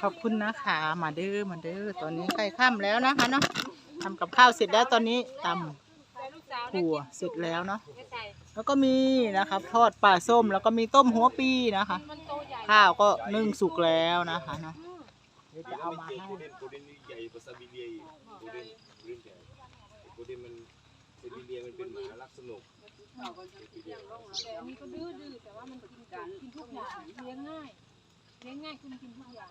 ขอบคุณนะคะ มาเด้อมาเด้อตอนนี้ใกล้ค่ำแล้วนะคะเนาะทำกับข้าวเสร็จแล้วตอนนี้ตำถั่วเสร็จแล้วเนาะแล้วก็มีนะครับทอดปลาส้มแล้วก็มีต้มหัวปีนะคะ ข้าวก็นึ่งสุกแล้วนะคะเนาะเดี๋ยวจะเอามาให้โกเด้นโกเด้นนี่ใหญ่กว่าซาบิเลียอีกโกเด้นโกเด้นใหญ่โกเด้นมันซาบิเลียมันเป็นหมารักสนุกแต่อันนี้ก็ดื้อดื้อแต่ว่ามันกินกันกินทุกอย่างเลี้ยงง่าย เลี้ยงง่ายคุณกินทุกอย่าง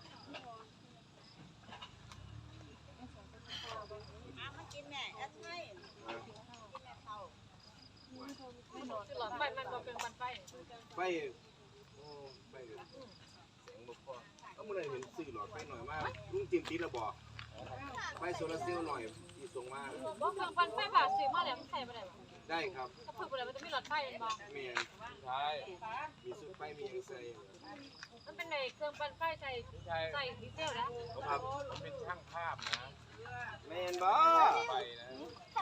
หลอดไฟมันบ่เป็นมันไฟไฟโอ้ไฟเสียงบ่พอก็มื่อไหร่เห็นสื่อหลอดไฟหน่อยมากลุงจิมติดระบอกไฟโซลาเซลล์หน่อยที่ส่งมาบ่เครื่องปั่นไฟบาทซื้อมาแล้วมันใช้บ่ได้บ่ ได้ครับถ้าเพิ่นบ่ได้มันจะมีหลอดไฟแม่นบ่เมียนใช่มีสุดไฟมียังใส่มันเป็นในเครื่องปั่นไฟใส่ใช่ใส่ดีเซลนะครับมันเป็นช่างภาพนะแมนบ่ไฟนะ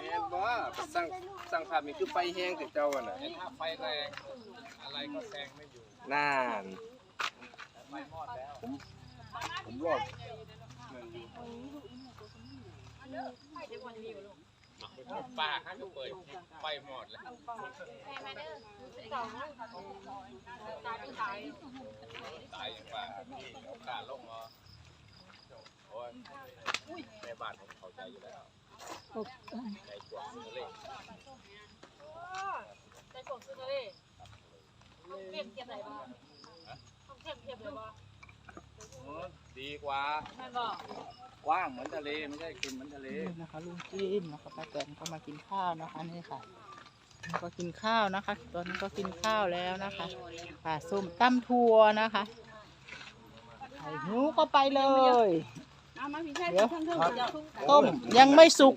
แมนบ่สั่งสั่งภาพนี่คือไฟแห้งแต่เจ้าอะน่ะไอ้ถ้าไฟแรงอะไรก็แซงไม่อยู่น่านไฟมอดแล้วผมรอด ป้าข้างก็เปิดไฟมดแล้วแม่มาด้อเก่าตายเป็นตายตายอย่างป้าพี่โอกาสลงเหรอโอ้ยแม่บ้านผมเข้าใจอยู่แล้วใจกว่าซื้อเลขใจกดซื้อเลยต้องเทียบเทียบไหนบ่ต้องเทียบเทียบเลยบ่ ดีกว่าแม่นบ่กว้างเหมือนทะเลไม่ใช่กินเหมือนทะเลนี่นะคะลุงจิ้มนะคะป้าแตนก็มากินข้าวนะคะนี่ค่ะก็กินข้าวนะคะ ตอนนี้ก็กินข้าวแล้วนะคะปลาส้มตั้มทัวนะคะไข่หนูก็ไปเลยเดี๋ยวต้มยังไม่สุก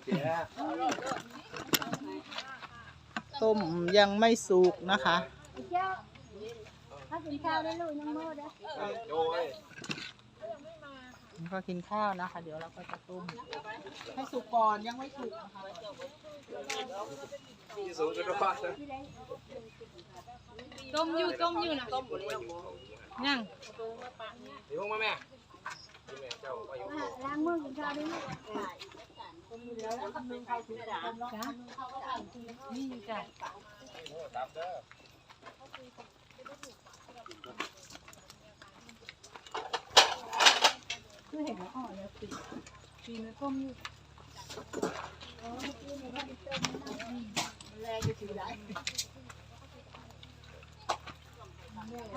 ต้มยังไม่สุกนะคะถ้ากินข้าวได้ลูกยังโม่ได้โอ้ย ก็กินข้าวนะคะ เดี๋ยวเราก็จะต้มให้สุกก่อนยังไม่สุกนะคะที่สูงสุดว่าต้มอยู่ต้มอยู่นะยังเดี๋ยวมาแม่แม่เจ้าก็อยู่ล้างมือกินข้าวได้ลูกนี่จ้ะ ตามเด้อ คือเห็น แล้วอ่อนเลยปีปีมันต้มอยู่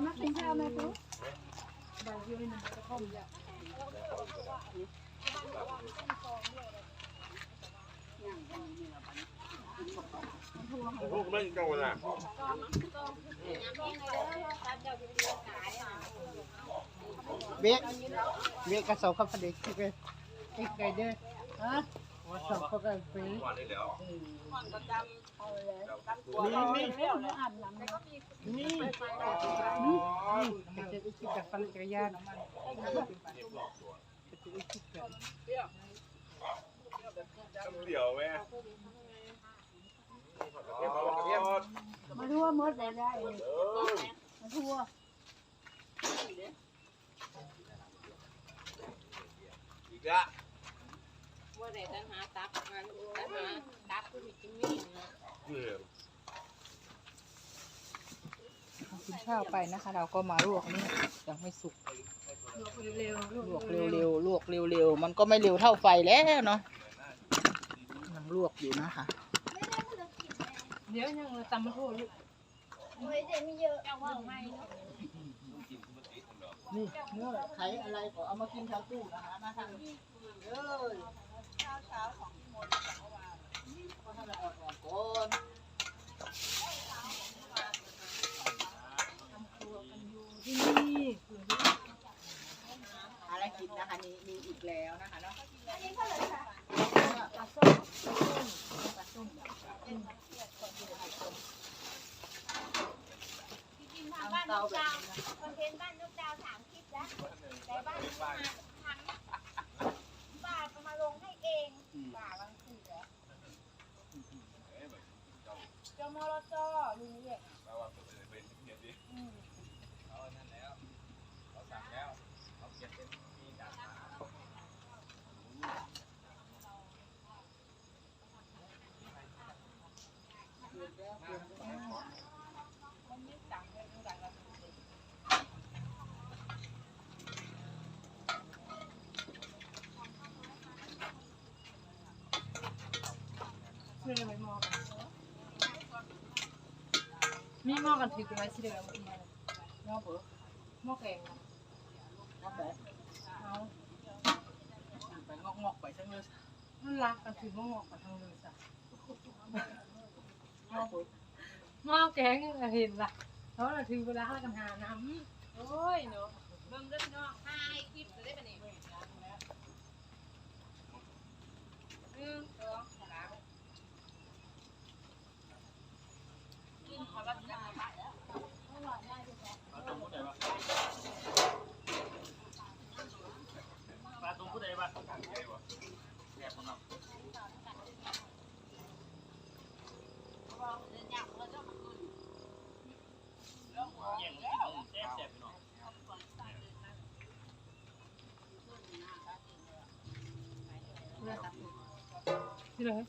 มากินข้าวไหมปุ๊บลูกเล่นเจ้าน่ะ เบกเบกกระสอบข้าวผัดเด็กที่เป็นไอ้ไก่เด้อฮะว่าสอบข้าวผัดเบกก่นได้แล้วนี่นี่อาบน้ำนี่นี่จะจะคิดแบบปั่นจักรยานจะจะคิดแบบเดี๋ยวแม่เดี๋ยวเดี๋ยว มาทั่วมดได้ได้มาทั่ว อีกละ ว่าได้ตั้งหาตับมันตั้งหาตับคือมีกินมีนะ เบื่อ กิน ข้าวไปนะคะ เราก็มาลวกนี่ยังไม่สุกเร็วลวกเร็วๆลวกเร็วๆมันก็ไม่เร็วเท่าไฟแล้วเนาะยังลวกอยู่นะคะเดี๋ยวยังตำมาโทษลูกนี่เนื้อไข่อะไรก็เอามากินชาวตู้นะคะมาทางนี้เลยเช้าเช้าของพี่มดก็ทำอะไรอ่อนๆก่อนอะไรกิน นะคะนี่มีอีกแล้วนะคะเนาะเตาแบบนี้นะคอนเทนต์บ้านลูกดาวสามคลิปแล้วแต่บ้านลูกดาวทำป้าก็มาลงให้เองป้าวันสี่แล้วจมรจลุงเรียกเราว่าเป็นเป็นเกียรติเอานั่นแล้วเราสั่งแล้วเราเขียนเป็น 哦，我们没打过那个。没摸过，没过，提不。我，不摸？ งอกงอกไปทั้งเลยมันรักกันถือว่างอกไปทั้งเลยจ้ะงอกเบอหม้อแกงเห็นล่ะเพราะเราถือเวลาห้ากันหาน้ำโอ้ยเนาะเบิ่งเรื่องนองถ่ายคลิปได้ปะนี่หนึ่งสองสามกินขอรับจ้า ปลาตรงผู้ใดบ้างต่างใจวะแซ่บมากแย่งกินแซ่บแซ่บพี่น้อง ที่เลย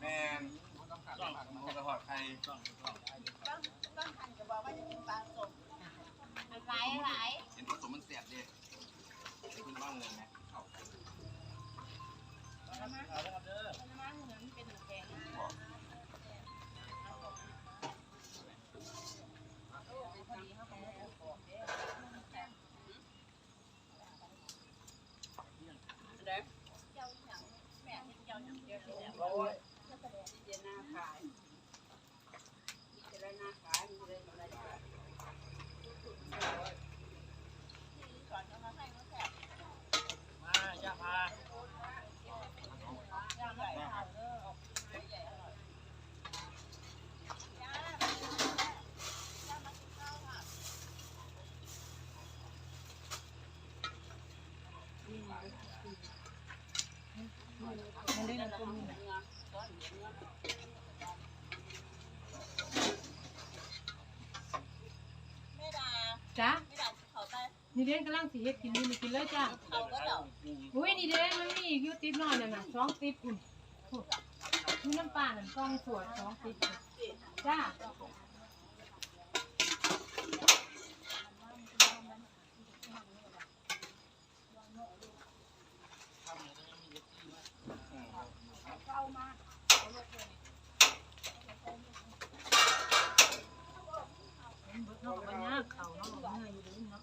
แมนต้องผักมันจะหอดใครต้องต้องทันจะบอกว่าจะกินปลาสดหลายหลายเห็นผสมมันแสบดิคุณบ้างเลยนะมาย่าพา มันได้นะคุณ ไม่ด่า จ้า ไม่ด่าเขาไป นี่เด่นกำลังสีเฮ็ดกินนี่มีกินเลยจ้าเขาก็เดาอุ้ยนี่เด่นมันมีอีกอยู่ติ๊บน้อยนั่นน่ะสองติ๊บคุณมีน้ำปลาหนึ่งกล้องสวดสองติ๊บจ้า เนาะปัญญาเขาเนาะเมื่อยอยู่ดีเนาะ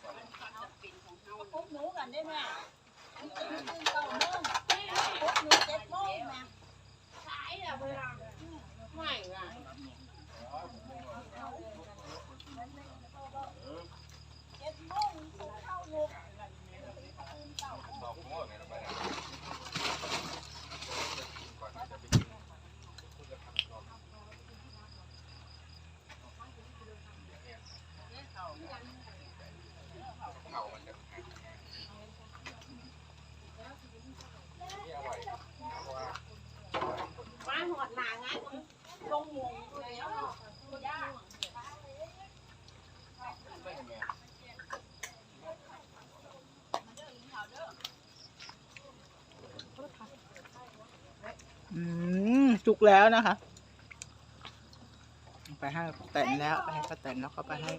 แม่มันจะมีตื่นเก้าโมงพบหนูเจ็ดโมงนะขายอะเวลาไม่อะเจ็ดโมงเข้าลูก บอกผมว่าไงเราไปเข่ามันจะ มาหอดหนาไงลงหมูแล้วย่า ไม่เห็นไง อื จุกแล้วนะคะ ไปให้ป้าแตนแล้ว ไปให้ป้าแตนแล้วก็ไปให้